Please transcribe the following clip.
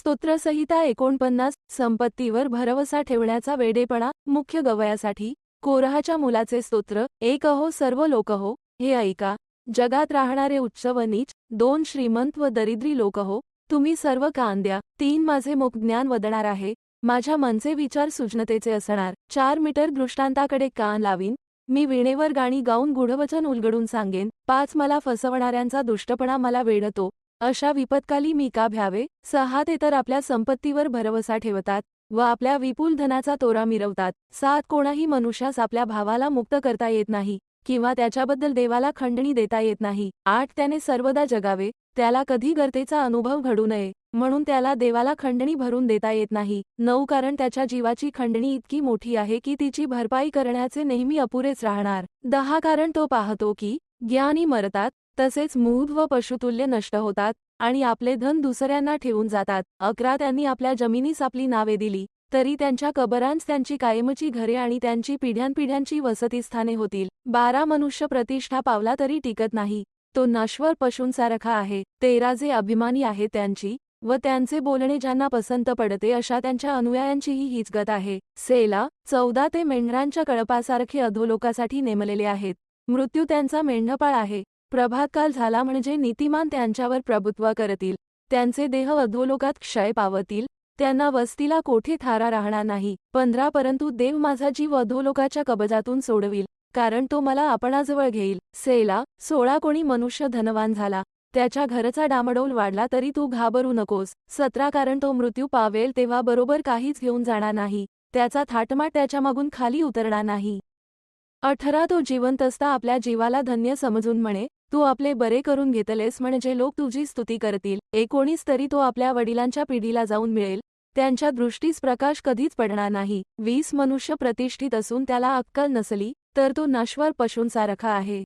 स्तोत्रसंहिता एकोणपन्नास संपत्तीवर भरवसा ठेवण्याचा वेडेपणा मुख्य गवयासाठी कोरहाच्या मुलाचे स्तोत्र एक अहो सर्व लोक हो हे ऐका जगात राहणारे उच्च व नीच दोन श्रीमंत व दरिद्री लोक हो तुम्ही सर्व कांद्या तीन माझे मुख ज्ञान वदणार आहे माझ्या मनचे विचार सुजनतेचे असणार चार मीटर दृष्टांताकडे कान लावीन मी विणेवर गाणी गाऊन गुढवचन उलगडून सांगेन पाच मला फसवणाऱ्यांचा दुष्टपणा मला वेढतो अशा विपत्काली मी का भ्यावे सहा ते तर आपल्या संपत्तीवर भरवसा ठेवतात व आपल्या विपुल धनाचा तोरा मिरवतात. सात कोणाही मनुष्यास आपल्या भावाला मुक्त करता येत नाही किंवा त्याच्याबद्दल देवाला खंडणी देता येत नाही. आठ त्याने सर्वदा जगावे त्याला कधी गर्तेचा अनुभव घडू नये म्हणून त्याला देवाला खंडणी भरून देता येत नाही. नऊ कारण त्याच्या जीवाची खंडणी इतकी मोठी आहे की तिची भरपाई करण्याचे नेहमी अपुरेच राहणार. दहा कारण तो पाहतो की ज्ञानी मरतात तसेच मूध व पशुतुल्य नष्ट होतात आणि आपले धन दुसऱ्यांना ठेवून जातात. अकरा त्यांनी आपल्या जमिनीस आपली नावे दिली तरी त्यांच्या कबरांस त्यांची कायमची घरे आणि त्यांची पिढ्यानपिढ्यांची वसतिस्थाने होतील. बारा मनुष्य प्रतिष्ठा पावला तरी टिकत नाही. तो नश्वर पशूंसारखा आहे. तेरा जे अभिमानी आहे त्यांची व त्यांचे बोलणे ज्यांना पसंत पडते अशा त्यांच्या अनुयायांचीही हीच गत आहे. सेला चौदा ते मेंढरांच्या कळपासारखे अधोलोकासाठी नेमलेले आहेत. मृत्यू त्यांचा मेंढपाळ आहे. प्रभातकाल झाला म्हणजे नीतिमान त्यांच्यावर प्रभुत्व करतील त्यांचे देह अधोलोकात क्षय पावतील त्यांना वस्तीला कोठे थारा राहणार नाही पंधरा परंतु देव माझा जीव अधोलोकाच्या कबजातून सोडविल कारण तो मला आपणाजवळ घेईल. सेला सोळा कोणी मनुष्य धनवान झाला त्याच्या घरचा डामडौल वाढला तरी तू घाबरू नकोस सतरा कारण तो मृत्यू पावेल तेव्हा बरोबर काहीच घेऊन जाणार नाही त्याचा थाटमाट त्याच्या मागून खाली उतरणार नाही. अठरा तो जिवंत असता आपल्या जीवाला धन्य समजून म्हणे तू आपले बरे करून घेतलेस म्हणजे लोक तुझी स्तुती करतील. एकोणीस तरी तो आपल्या वडिलांच्या पिढीला जाऊन मिळेल. त्यांच्या दृष्टीस प्रकाश कधीच पडणार नाही. वीस मनुष्य प्रतिष्ठित असून त्याला अक्कल नसली तर तो नश्वर पशूंसारखा आहे.